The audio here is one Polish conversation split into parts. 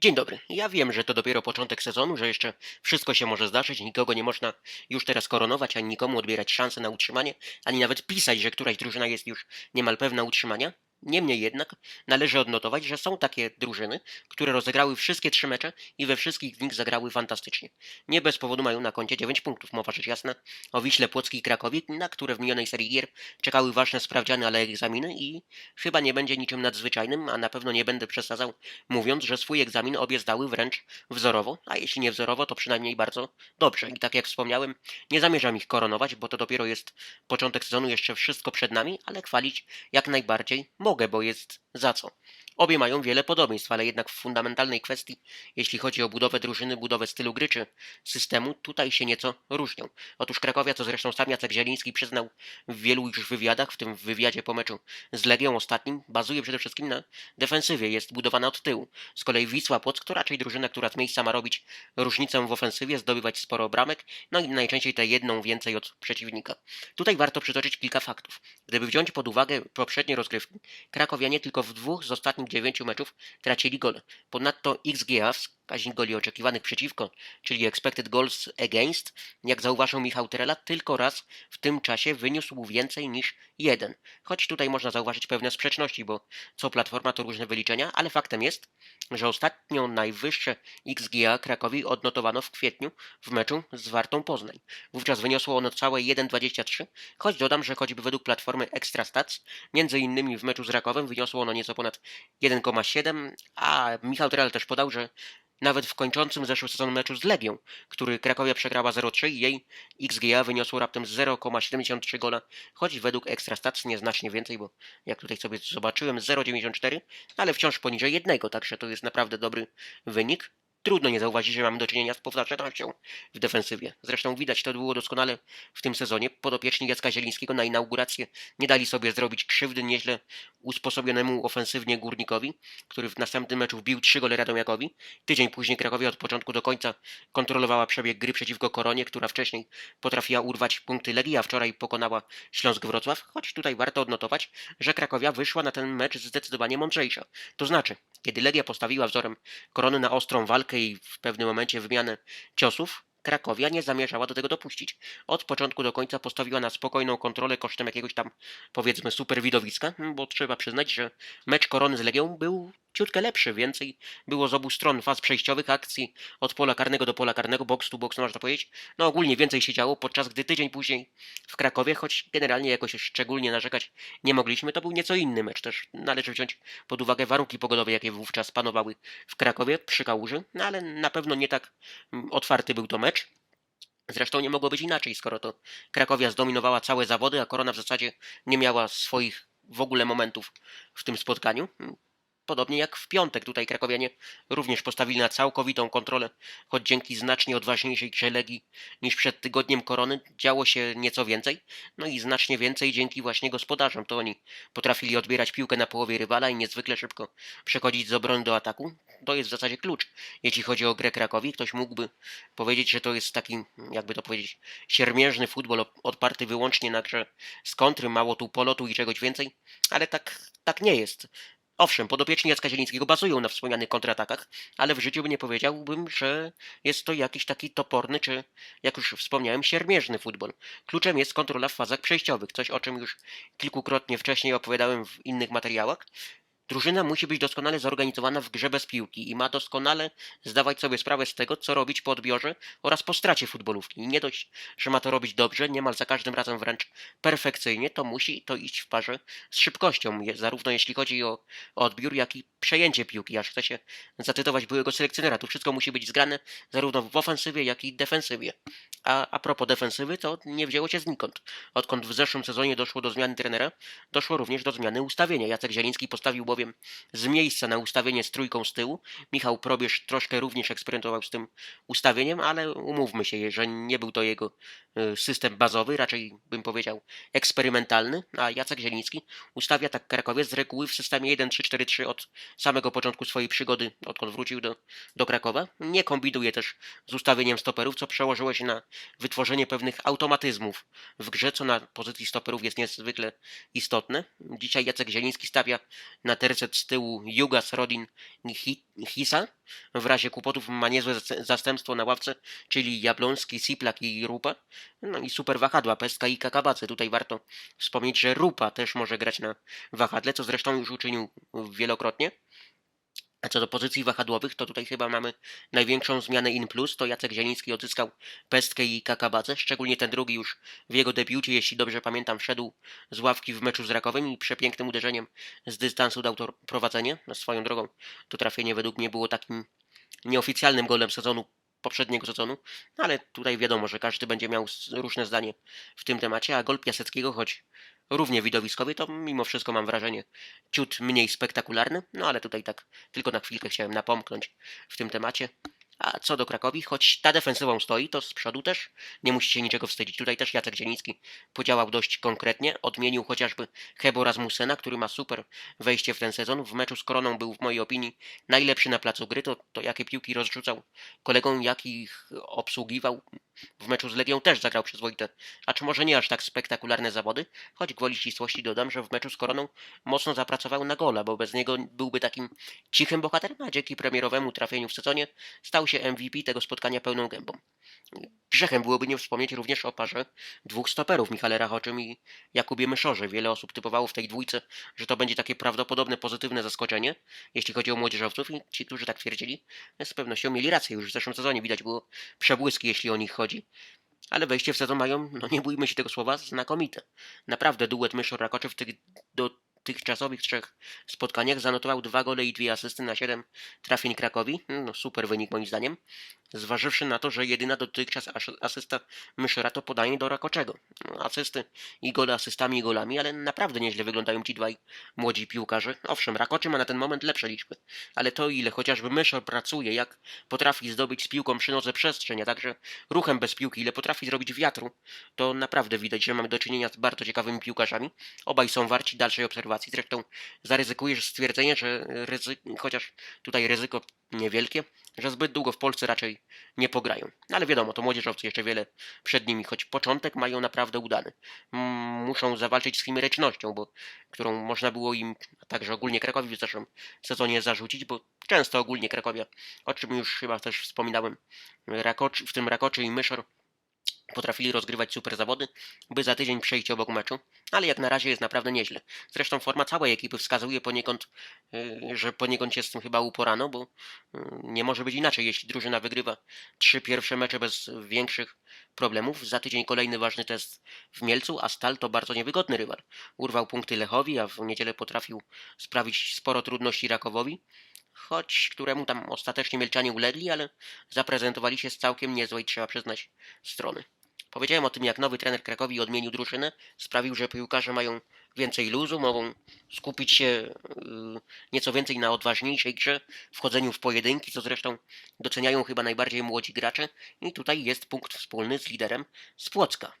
Dzień dobry. Ja wiem, że to dopiero początek sezonu, że jeszcze wszystko się może zdarzyć, nikogo nie można już teraz koronować, ani nikomu odbierać szansy na utrzymanie, ani nawet pisać, że któraś drużyna jest już niemal pewna utrzymania. Niemniej jednak należy odnotować, że są takie drużyny, które rozegrały wszystkie trzy mecze i we wszystkich z nich zagrały fantastycznie. Nie bez powodu mają na koncie 9 punktów, mowa rzecz jasna o Wiśle Płocki i Krakowie, na które w minionej serii gier czekały ważne sprawdziany, ale egzaminy i chyba nie będzie niczym nadzwyczajnym, a na pewno nie będę przesadzał mówiąc, że swój egzamin obie zdały wręcz wzorowo, a jeśli nie wzorowo, to przynajmniej bardzo dobrze. I tak jak wspomniałem, nie zamierzam ich koronować, bo to dopiero jest początek sezonu, jeszcze wszystko przed nami, ale chwalić jak najbardziej mogę, bo jest za co. Obie mają wiele podobieństw, ale jednak w fundamentalnej kwestii, jeśli chodzi o budowę drużyny, budowę stylu gry czy systemu, tutaj się nieco różnią. Otóż Krakowia, co zresztą sam Jacek Zieliński przyznał w wielu już wywiadach, w tym w wywiadzie po meczu z Legią ostatnim, bazuje przede wszystkim na defensywie, jest budowana od tyłu. Z kolei Wisła Płock to raczej drużyna, która z miejsca ma robić różnicę w ofensywie, zdobywać sporo bramek, no i najczęściej tę jedną więcej od przeciwnika. Tutaj warto przytoczyć kilka faktów. Gdyby wziąć pod uwagę poprzednie rozgrywki, Krakowianie tylko w dwóch z ostatnich dziewięciu meczów tracili gole. Ponadto XGA, wskaźnik goli oczekiwanych przeciwko, czyli expected goals against, jak zauważył Michał Terela, tylko raz w tym czasie wyniósł więcej niż jeden. Choć tutaj można zauważyć pewne sprzeczności, bo co platforma to różne wyliczenia, ale faktem jest, że ostatnio najwyższe XGA Krakowi odnotowano w kwietniu w meczu z Wartą Poznań. Wówczas wyniosło ono całe 1,23, choć dodam, że choćby według platformy Extra Stats, między innymi w meczu z Rakowem wyniosło ono nieco ponad 1,7, a Michał Terel też podał, że nawet w kończącym zeszły sezon meczu z Legią, który Krakowia przegrała 0-3 i jej XGA wyniosło raptem 0,73 gola, choć według Ekstrastats nieznacznie więcej, bo jak tutaj sobie zobaczyłem 0,94, ale wciąż poniżej jednego, także to jest naprawdę dobry wynik. Trudno nie zauważyć, że mamy do czynienia z powtarzalnością w defensywie. Zresztą widać to było doskonale w tym sezonie. Podopieczni Jacka Zielińskiego na inaugurację nie dali sobie zrobić krzywdy nieźle usposobionemu ofensywnie Górnikowi, który w następnym meczu wbił trzy gole Radomiakowi. Tydzień później Krakowie od początku do końca kontrolowała przebieg gry przeciwko Koronie, która wcześniej potrafiła urwać punkty Legii, a wczoraj pokonała Śląsk Wrocław, choć tutaj warto odnotować, że Krakowia wyszła na ten mecz zdecydowanie mądrzejsza. To znaczy, kiedy Legia postawiła wzorem Korony na ostrą walkę i w pewnym momencie wymianę ciosów, Krakowia nie zamierzała do tego dopuścić. Od początku do końca postawiła na spokojną kontrolę kosztem jakiegoś tam, powiedzmy, super widowiska, bo trzeba przyznać, że mecz Korony z Legią był ciutkę lepszy, więcej było z obu stron faz przejściowych, akcji od pola karnego do pola karnego, box to box, no można powiedzieć. No ogólnie więcej się działo, podczas gdy tydzień później w Krakowie, choć generalnie jakoś szczególnie narzekać nie mogliśmy, to był nieco inny mecz. Też należy wziąć pod uwagę warunki pogodowe, jakie wówczas panowały w Krakowie przy Kałuży, no ale na pewno nie tak mm, otwarty był to mecz. Zresztą nie mogło być inaczej, skoro to Krakowia zdominowała całe zawody, a Korona w zasadzie nie miała swoich w ogóle momentów w tym spotkaniu. Podobnie jak w piątek, tutaj krakowianie również postawili na całkowitą kontrolę, choć dzięki znacznie odważniejszej grze niż przed tygodniem Korony działo się nieco więcej, no i znacznie więcej dzięki właśnie gospodarzom. To oni potrafili odbierać piłkę na połowie rywala i niezwykle szybko przechodzić z obrony do ataku. To jest w zasadzie klucz, jeśli chodzi o grę Krakowi. Ktoś mógłby powiedzieć, że to jest taki, jakby to powiedzieć, siermiężny futbol odparty wyłącznie na grze z kontry, mało tu polotu i czegoś więcej, ale tak, tak nie jest. Owszem, podopieczni Jacka Zielińskiego bazują na wspomnianych kontratakach, ale w życiu nie powiedziałbym, że jest to jakiś taki toporny, czy jak już wspomniałem, siermierzny futbol. Kluczem jest kontrola w fazach przejściowych, coś o czym już kilkukrotnie wcześniej opowiadałem w innych materiałach. Drużyna musi być doskonale zorganizowana w grze bez piłki i ma doskonale zdawać sobie sprawę z tego, co robić po odbiorze oraz po stracie futbolówki. Nie dość, że ma to robić dobrze, niemal za każdym razem wręcz perfekcyjnie, to musi to iść w parze z szybkością, zarówno jeśli chodzi o, o odbiór, jak i przejęcie piłki. Aż chcę się zacytować byłego selekcjonera. Tu wszystko musi być zgrane zarówno w ofensywie, jak i defensywie. A, a propos defensywy, to nie wzięło się znikąd. Odkąd w zeszłym sezonie doszło do zmiany trenera, doszło również do zmiany ustawienia. Jacek Zieliński postawił bowiem z miejsca na ustawienie z trójką z tyłu. Michał Probierz troszkę również eksperymentował z tym ustawieniem, ale umówmy się, że nie był to jego y, system bazowy, raczej bym powiedział eksperymentalny, a Jacek Zieliński ustawia tak Krakowie z reguły w systemie 1-3-4-3 od samego początku swojej przygody, odkąd wrócił do, do Krakowa. Nie kombinuje też z ustawieniem stoperów, co przełożyło się na wytworzenie pewnych automatyzmów w grze, co na pozycji stoperów jest niezwykle istotne. Dzisiaj Jacek Zieliński stawia na te tercet z tyłu Jugas, Rodin Hisa. W razie kłopotów ma niezłe zas- zastępstwo na ławce, czyli Jabloński, Siplak i Rupa. No i super wahadła, Pestka i Kakabace. Tutaj warto wspomnieć, że Rupa też może grać na wahadle, co zresztą już uczynił wielokrotnie. A co do pozycji wahadłowych, to tutaj chyba mamy największą zmianę in plus. To Jacek Zieliński odzyskał Pestkę i Kakabacę, szczególnie ten drugi już w jego debiucie, jeśli dobrze pamiętam, wszedł z ławki w meczu z Rakowem i przepięknym uderzeniem z dystansu dał to prowadzenie. No, swoją drogą to trafienie według mnie było takim nieoficjalnym golem sezonu poprzedniego sezonu, no ale tutaj wiadomo, że każdy będzie miał różne zdanie w tym temacie, a gol Piaseckiego, choć równie widowiskowy, to mimo wszystko mam wrażenie ciut mniej spektakularny, no ale tutaj tak tylko na chwilkę chciałem napomknąć w tym temacie. A co do Krakowi, choć ta defensywą stoi, to z przodu też nie musi się niczego wstydzić. Tutaj też Jacek Zieliński podziałał dość konkretnie. Odmienił chociażby Hebo Rasmussena, który ma super wejście w ten sezon. W meczu z Koroną był w mojej opinii najlepszy na placu gry. To, to jakie piłki rozrzucał kolegom, jakich obsługiwał. W meczu z Legią też zagrał przyzwoite, a czy może nie aż tak spektakularne zawody, choć gwoli ścisłości dodam, że w meczu z Koroną mocno zapracował na gola, bo bez niego byłby takim cichym bohaterem, a dzięki premierowemu trafieniu w sezonie stał się MVP tego spotkania pełną gębą. Grzechem byłoby nie wspomnieć również o parze dwóch stoperów, Michale Rachoczym i Jakubie Myszorze. Wiele osób typowało w tej dwójce, że to będzie takie prawdopodobne pozytywne zaskoczenie, jeśli chodzi o młodzieżowców i ci, którzy tak twierdzili, z pewnością mieli rację. Już w zeszłym sezonie widać było przebłyski, jeśli o nich chodzi. Ale wejście w sezon mają, no nie bójmy się tego słowa, znakomite. Naprawdę duet Myszor-Rakoczy w tych dotychczasowych trzech spotkaniach zanotował dwa gole i dwie asysty na siedem trafień Krakowi. No super wynik moim zdaniem. Zważywszy na to, że jedyna dotychczas as- asysta Myszora to podanie do Rakoczego. No, asysty i gole asystami i golami, ale naprawdę nieźle wyglądają ci dwaj młodzi piłkarze. Owszem, Rakoczy ma na ten moment lepsze liczby, ale to ile chociażby Myszor pracuje, jak potrafi zdobyć z piłką przy nodze przestrzeń, a także ruchem bez piłki, ile potrafi zrobić wiatru, to naprawdę widać, że mamy do czynienia z bardzo ciekawymi piłkarzami. Obaj są warci dalszej obserwacji. Zresztą zaryzykujesz stwierdzenie, że ryzy... chociaż tutaj ryzyko niewielkie, że zbyt długo w Polsce raczej nie pograją. No ale wiadomo, to młodzieżowcy jeszcze wiele przed nimi, choć początek mają naprawdę udany. Muszą zawalczyć z chimerycznością, bo, którą można było im, a także ogólnie Krakowi w zeszłym sezonie zarzucić, bo często ogólnie Krakowia, o czym już chyba też wspominałem, Rakoczy, w tym Rakoczy i Myszor potrafili rozgrywać super zawody, by za tydzień przejść obok meczu, ale jak na razie jest naprawdę nieźle. Zresztą forma całej ekipy wskazuje poniekąd, y, że poniekąd jest z tym chyba uporano, bo y, nie może być inaczej, jeśli drużyna wygrywa trzy pierwsze mecze bez większych problemów. Za tydzień kolejny ważny test w Mielcu, a Stal to bardzo niewygodny rywal. Urwał punkty Lechowi, a w niedzielę potrafił sprawić sporo trudności Rakowowi, choć któremu tam ostatecznie Mielczanie ulegli, ale zaprezentowali się z całkiem niezłej, trzeba przyznać, strony. Powiedziałem o tym, jak nowy trener Krakowi odmienił drużynę, sprawił, że piłkarze mają więcej luzu, mogą skupić się yy, nieco więcej na odważniejszej grze, wchodzeniu w pojedynki, co zresztą doceniają chyba najbardziej młodzi gracze i tutaj jest punkt wspólny z liderem z Płocka.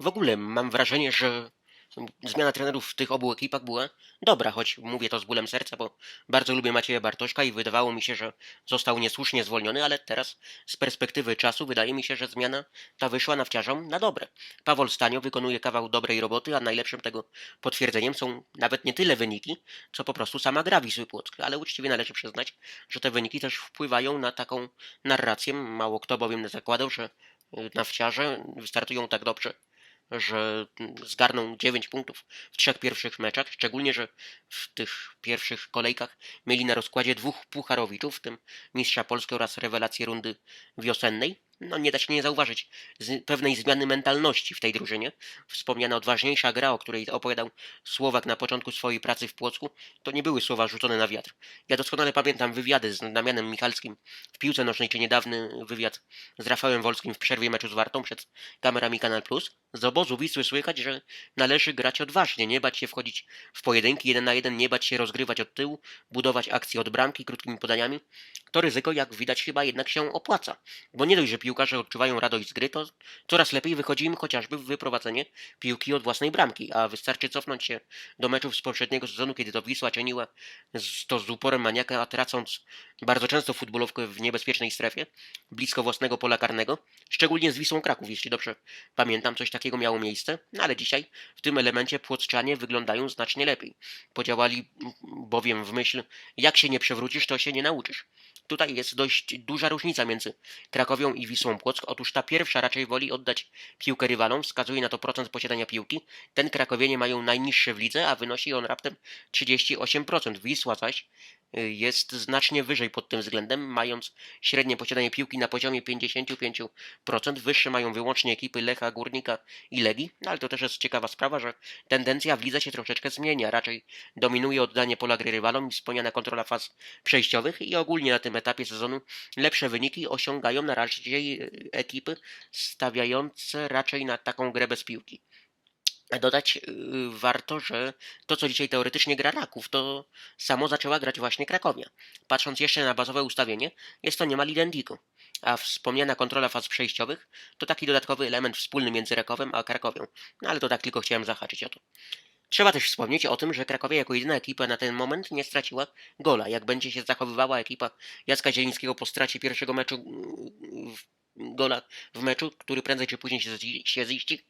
W ogóle mam wrażenie, że zmiana trenerów w tych obu ekipach była dobra, choć mówię to z bólem serca, bo bardzo lubię Macieja Bartoszka i wydawało mi się, że został niesłusznie zwolniony, ale teraz z perspektywy czasu wydaje mi się, że zmiana ta wyszła nawciarzom na dobre. Paweł Stanio wykonuje kawał dobrej roboty, a najlepszym tego potwierdzeniem są nawet nie tyle wyniki, co po prostu sama gra Wisły Płock. Ale uczciwie należy przyznać, że te wyniki też wpływają na taką narrację. Mało kto bowiem zakładał, że y, nawciarze wystartują tak dobrze że zgarną 9 punktów w trzech pierwszych meczach, szczególnie, że w tych pierwszych kolejkach mieli na rozkładzie dwóch pucharowiczów, w tym mistrza Polski oraz rewelację rundy wiosennej. No nie da się nie zauważyć pewnej zmiany mentalności w tej drużynie. Wspomniana odważniejsza gra, o której opowiadał Słowak na początku swojej pracy w Płocku, to nie były słowa rzucone na wiatr. Ja doskonale pamiętam wywiady z Damianem Michalskim w piłce nożnej, czy niedawny wywiad z Rafałem Wolskim w przerwie meczu z Wartą przed kamerami Kanal Plus. Z obozu Wisły słychać, że należy grać odważnie, nie bać się wchodzić w pojedynki jeden na jeden, nie bać się rozgrywać od tyłu, budować akcje od bramki krótkimi podaniami. To ryzyko, jak widać, chyba jednak się opłaca. Bo nie dość, że piłkarze odczuwają radość z gry, to coraz lepiej wychodzi im chociażby wyprowadzenie piłki od własnej bramki, a wystarczy cofnąć się do meczów z poprzedniego sezonu, kiedy to Wisła czyniła z- to z uporem maniaka, a tracąc bardzo często futbolówkę w niebezpiecznej strefie, blisko własnego pola karnego, szczególnie z Wisłą Kraków, jeśli dobrze pamiętam, coś takiego miało miejsce, no ale dzisiaj w tym elemencie płotrzczanie wyglądają znacznie lepiej. Podziałali bowiem w myśl, jak się nie przewrócisz, to się nie nauczysz. Tutaj jest dość duża różnica między Krakowią i Wisłą Płock. Otóż ta pierwsza raczej woli oddać piłkę rywalom, wskazuje na to procent posiadania piłki. Ten Krakowienie mają najniższy w lidze, a wynosi on raptem 38%. Wisła zaś jest znacznie wyżej pod tym względem, mając średnie posiadanie piłki na poziomie 55%. Wyższe mają wyłącznie ekipy Lecha, Górnika i Legii, no ale to też jest ciekawa sprawa, że tendencja w lidze się troszeczkę zmienia. Raczej dominuje oddanie pola gry rywalom i wspomniana kontrola faz przejściowych i ogólnie na tym etapie sezonu lepsze wyniki osiągają na razie y, ekipy stawiające raczej na taką grę bez piłki. Dodać yy, warto, że to, co dzisiaj teoretycznie gra Raków, to samo zaczęła grać właśnie Krakowia. Patrząc jeszcze na bazowe ustawienie, jest to niemal identico. A wspomniana kontrola faz przejściowych to taki dodatkowy element wspólny między Rakowem a Krakowią. No ale to tak tylko chciałem zahaczyć o to. Trzeba też wspomnieć o tym, że Krakowia jako jedyna ekipa na ten moment nie straciła gola. Jak będzie się zachowywała ekipa Jacka Zielińskiego po stracie pierwszego meczu mm, w- gola w meczu, który prędzej czy później się, się ziści,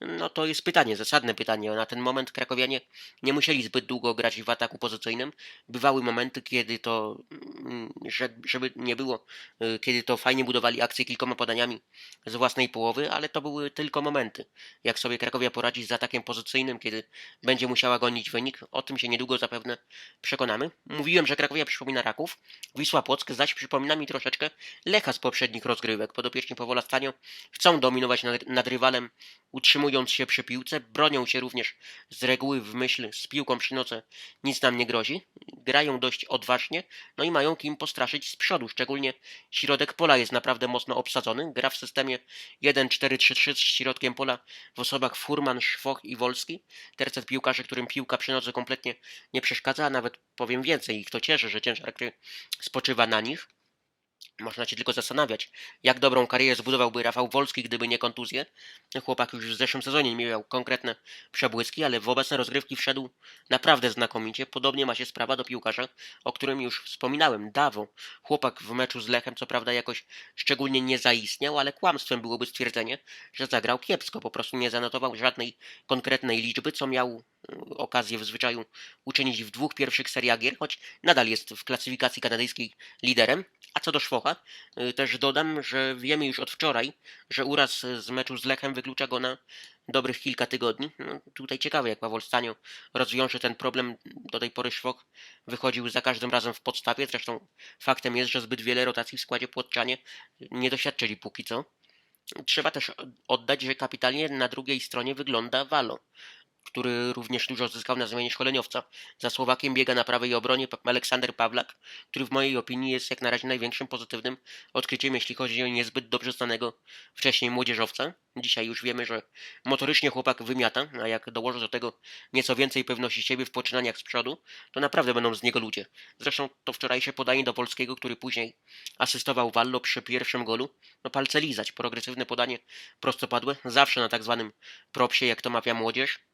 no to jest pytanie, zasadne pytanie. Na ten moment krakowianie nie musieli zbyt długo grać w ataku pozycyjnym. Bywały momenty, kiedy to, mm, że- żeby nie było, y, kiedy to fajnie budowali akcje kilkoma podaniami z własnej połowy, ale to były tylko momenty. Jak sobie Krakowia poradzi z atakiem pozycyjnym, kiedy będzie musiała gonić wynik, o tym się niedługo zapewne przekonamy. Mówiłem, że Krakowia przypomina Raków, Wisła Płock zaś przypomina mi troszeczkę Lecha z poprzednich rozgrywek. Podopieczni Powola Stanio chcą dominować nad, nad rywalem, utrzymując się przy piłce, bronią się również z reguły w myśl z piłką przy noce nic nam nie grozi, grają dość odważnie, no i mają kim postraszyć z przodu, szczególnie środek pola jest naprawdę mocno obsadzony, gra w systemie 1-4-3-3 z środkiem pola w osobach Furman, Szwoch i Wolski, tercet piłkarzy, którym piłka przy nodze kompletnie nie przeszkadza, a nawet powiem więcej, ich to cieszy, że ciężar gry spoczywa na nich. Można się tylko zastanawiać, jak dobrą karierę zbudowałby Rafał Wolski, gdyby nie kontuzje. Chłopak już w zeszłym sezonie nie miał konkretne przebłyski, ale w obecne rozgrywki wszedł naprawdę znakomicie. Podobnie ma się sprawa do piłkarza, o którym już wspominałem, Dawo. Chłopak w meczu z Lechem co prawda jakoś szczególnie nie zaistniał, ale kłamstwem byłoby stwierdzenie, że zagrał kiepsko. Po prostu nie zanotował żadnej konkretnej liczby, co miał y, okazję w zwyczaju uczynić w dwóch pierwszych seriach gier, choć nadal jest w klasyfikacji kanadyjskiej liderem. A co do Szwocha, y, też dodam, że wiemy już od wczoraj, że uraz z meczu z Lechem wyklucza go na dobrych kilka tygodni. No, tutaj ciekawe, jak Paweł Stanio rozwiąże ten problem. Do tej pory Szwok wychodził za każdym razem w podstawie. Zresztą faktem jest, że zbyt wiele rotacji w składzie Płotczanie nie doświadczyli póki co. Trzeba też oddać, że kapitalnie na drugiej stronie wygląda Walo, który również dużo zyskał na zmianie szkoleniowca. Za Słowakiem biega na prawej obronie Aleksander Pawlak, który w mojej opinii jest jak na razie największym pozytywnym odkryciem, jeśli chodzi o niezbyt dobrze znanego wcześniej młodzieżowca. Dzisiaj już wiemy, że motorycznie chłopak wymiata, a jak dołożę do tego nieco więcej pewności siebie w poczynaniach z przodu, to naprawdę będą z niego ludzie. Zresztą to wczorajsze podanie do Polskiego, który później asystował Wallo przy pierwszym golu, no palce lizać, progresywne podanie prostopadłe, zawsze na tak zwanym propsie, jak to mawia młodzież.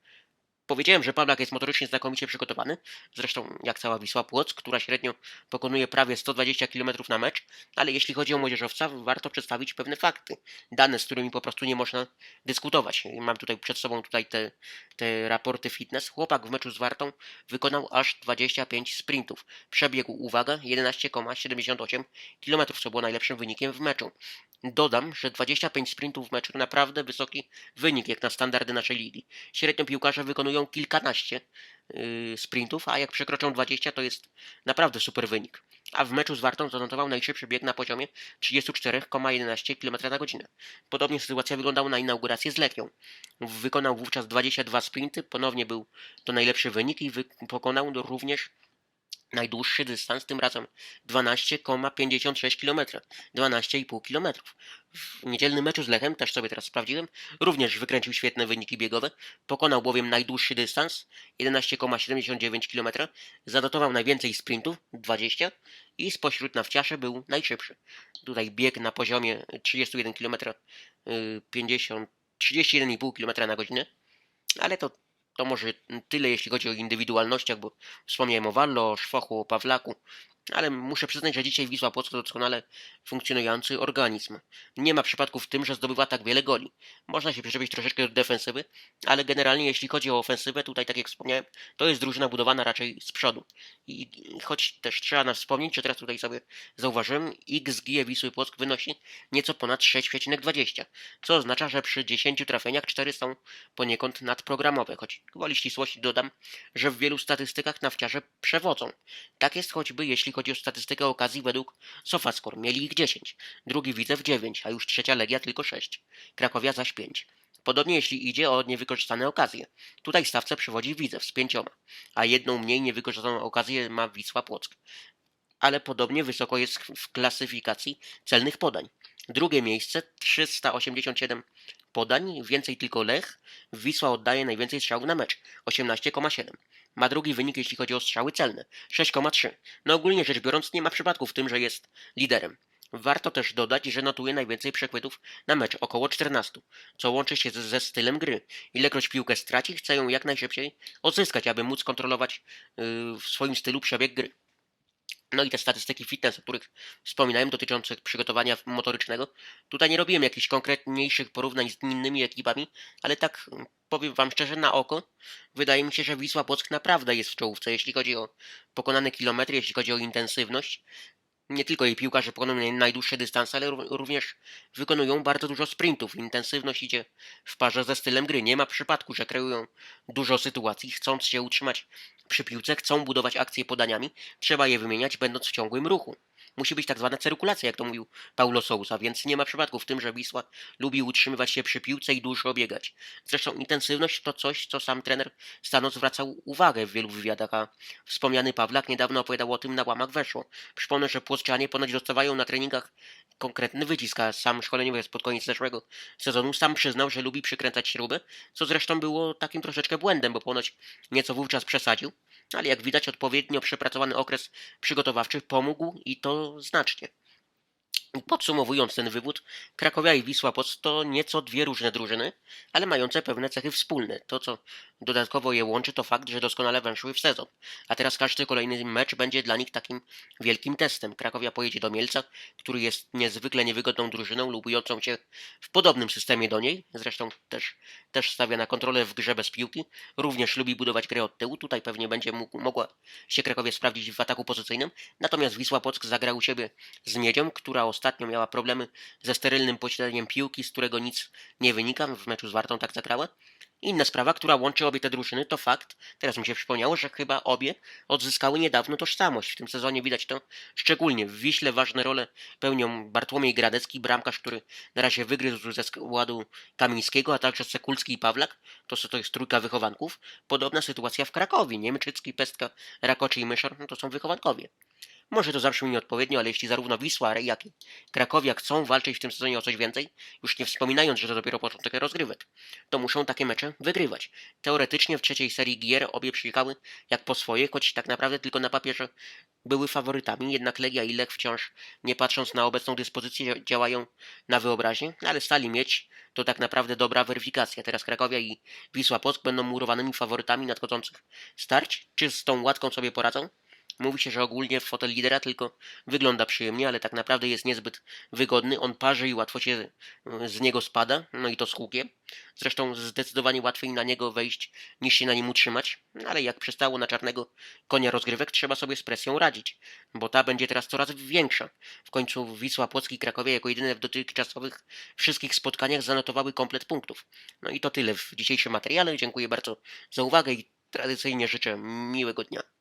Powiedziałem, że Pawlak jest motorycznie znakomicie przygotowany, zresztą jak cała Wisła Płock, która średnio pokonuje prawie 120 km na mecz, ale jeśli chodzi o młodzieżowca, warto przedstawić pewne fakty, dane, z którymi po prostu nie można dyskutować. Mam tutaj przed sobą tutaj te, te raporty fitness. Chłopak w meczu z Wartą wykonał aż 25 sprintów. Przebiegł, uwaga, 11,78 km, co było najlepszym wynikiem w meczu. Dodam, że 25 sprintów w meczu to naprawdę wysoki wynik jak na standardy naszej ligi. Średnio piłkarze wykonują kilkanaście yy, sprintów, a jak przekroczą 20 to jest naprawdę super wynik. A w meczu z Wartą zanotował najszybszy bieg na poziomie 34,11 km na godzinę. Podobnie sytuacja wyglądała na inaugurację z Lechią. Wykonał wówczas 22 sprinty, ponownie był to najlepszy wynik i pokonał również Najdłuższy dystans tym razem 12,56 km. 12,5 km. W niedzielnym meczu z Lechem, też sobie teraz sprawdziłem, również wykręcił świetne wyniki biegowe. Pokonał bowiem najdłuższy dystans 11,79 km. Zanotował najwięcej sprintów 20 i spośród nawciarzy był najszybszy. Tutaj bieg na poziomie 31 km 50 31,5 km na godzinę. Ale to to może tyle, jeśli chodzi o indywidualnościach, bo wspomniałem o Wallo, o Szwochu, o Pawlaku, ale muszę przyznać, że dzisiaj Wisła Płock to doskonale funkcjonujący organizm. Nie ma przypadków w tym, że zdobywa tak wiele goli. Można się przyczepić troszeczkę do defensywy, ale generalnie jeśli chodzi o ofensywę, tutaj tak jak wspomniałem, to jest drużyna budowana raczej z przodu. I choć też trzeba nas wspomnieć, że teraz tutaj sobie zauważyłem, XG Wisły Płock wynosi nieco ponad 6,20, co oznacza, że przy 10 trafieniach 4 są poniekąd nadprogramowe, choć gwoli ścisłości dodam, że w wielu statystykach nawciarze przewodzą. Tak jest choćby jeśli chodzi o statystykę okazji według SofaScore. Mieli ich 10, drugi Widzew 9, a już trzecia Legia tylko 6, Krakowia zaś 5. Podobnie jeśli idzie o niewykorzystane okazje. Tutaj stawce przewodzi Widzew z pięcioma, a jedną mniej niewykorzystaną okazję ma Wisła Płock. Ale podobnie wysoko jest w klasyfikacji celnych podań. Drugie miejsce 387 podań, więcej tylko Lech. Wisła oddaje najwięcej strzałów na mecz 18,7. Ma drugi wynik, jeśli chodzi o strzały celne 6,3. No ogólnie rzecz biorąc, nie ma przypadku w tym, że jest liderem. Warto też dodać, że notuje najwięcej przechwytów na mecz, około 14, co łączy się ze, ze stylem gry. Ilekroć piłkę straci, chce ją jak najszybciej odzyskać, aby móc kontrolować yy, w swoim stylu przebieg gry. No i te statystyki fitness, o których wspominałem, dotyczących przygotowania motorycznego. Tutaj nie robiłem jakichś konkretniejszych porównań z innymi ekipami, ale tak powiem Wam szczerze, na oko, wydaje mi się, że Wisła Płock naprawdę jest w czołówce, jeśli chodzi o pokonane kilometry, jeśli chodzi o intensywność. Nie tylko jej piłkarze pokonują najdłuższe dystanse, ale również wykonują bardzo dużo sprintów. Intensywność idzie w parze ze stylem gry. Nie ma przypadku, że kreują dużo sytuacji, chcąc się utrzymać przy piłce, chcą budować akcje podaniami, trzeba je wymieniać, będąc w ciągłym ruchu musi być tak zwana cyrkulacja, jak to mówił Paulo Sousa, więc nie ma przypadku w tym, że Wisła lubi utrzymywać się przy piłce i dużo biegać. Zresztą intensywność to coś, co sam trener Stanu zwracał uwagę w wielu wywiadach, a wspomniany Pawlak niedawno opowiadał o tym na łamach weszło. Przypomnę, że Płoszczanie ponoć dostawają na treningach konkretny wycisk, a sam szkoleniowiec pod koniec zeszłego sezonu sam przyznał, że lubi przykręcać śruby, co zresztą było takim troszeczkę błędem, bo ponoć nieco wówczas przesadził, ale jak widać odpowiednio przepracowany okres przygotowawczy pomógł i to znacznie. Podsumowując ten wywód, Krakowia i Wisła Płock to nieco dwie różne drużyny, ale mające pewne cechy wspólne. To, co dodatkowo je łączy, to fakt, że doskonale weszły w sezon. A teraz każdy kolejny mecz będzie dla nich takim wielkim testem. Krakowia pojedzie do Mielca, który jest niezwykle niewygodną drużyną, lubującą się w podobnym systemie do niej. Zresztą też, też stawia na kontrolę w grze bez piłki. Również lubi budować grę od tyłu. Tutaj pewnie będzie mógł, mogła się Krakowie sprawdzić w ataku pozycyjnym. Natomiast Wisła Płock zagrał u siebie z Miedzią, która ostatnio ostatnio miała problemy ze sterylnym posiadaniem piłki, z którego nic nie wynika. W meczu z Wartą tak zagrała. Inna sprawa, która łączy obie te drużyny, to fakt, teraz mi się przypomniało, że chyba obie odzyskały niedawno tożsamość. W tym sezonie widać to szczególnie. W Wiśle ważne role pełnią Bartłomiej Gradecki, bramkarz, który na razie wygryzł ze składu Kamińskiego, a także Sekulski i Pawlak. To, to jest trójka wychowanków. Podobna sytuacja w Krakowie. Niemczycki, Pestka, Rakoczy i Myszor no to są wychowankowie. Może to zabrzmi nieodpowiednio, ale jeśli zarówno Wisła, jak i Krakowia chcą walczyć w tym sezonie o coś więcej, już nie wspominając, że to dopiero początek rozgrywek, to muszą takie mecze wygrywać. Teoretycznie w trzeciej serii gier obie przyjechały jak po swoje, choć tak naprawdę tylko na papierze były faworytami, jednak Legia i Lech wciąż, nie patrząc na obecną dyspozycję, działają na wyobraźnię, ale stali mieć to tak naprawdę dobra weryfikacja. Teraz Krakowia i Wisła Płock będą murowanymi faworytami nadchodzących starć. Czy z tą łatką sobie poradzą? Mówi się, że ogólnie fotel lidera tylko wygląda przyjemnie, ale tak naprawdę jest niezbyt wygodny. On parzy i łatwo się e, z niego spada, no i to z hukiem. Zresztą zdecydowanie łatwiej na niego wejść niż się na nim utrzymać, ale jak przystało na czarnego konia rozgrywek, trzeba sobie z presją radzić, bo ta będzie teraz coraz większa. W końcu Wisła Płocki i Krakowie jako jedyne w dotychczasowych wszystkich spotkaniach zanotowały komplet punktów. No i to tyle w dzisiejszym materiale. Dziękuję bardzo za uwagę i tradycyjnie życzę miłego dnia.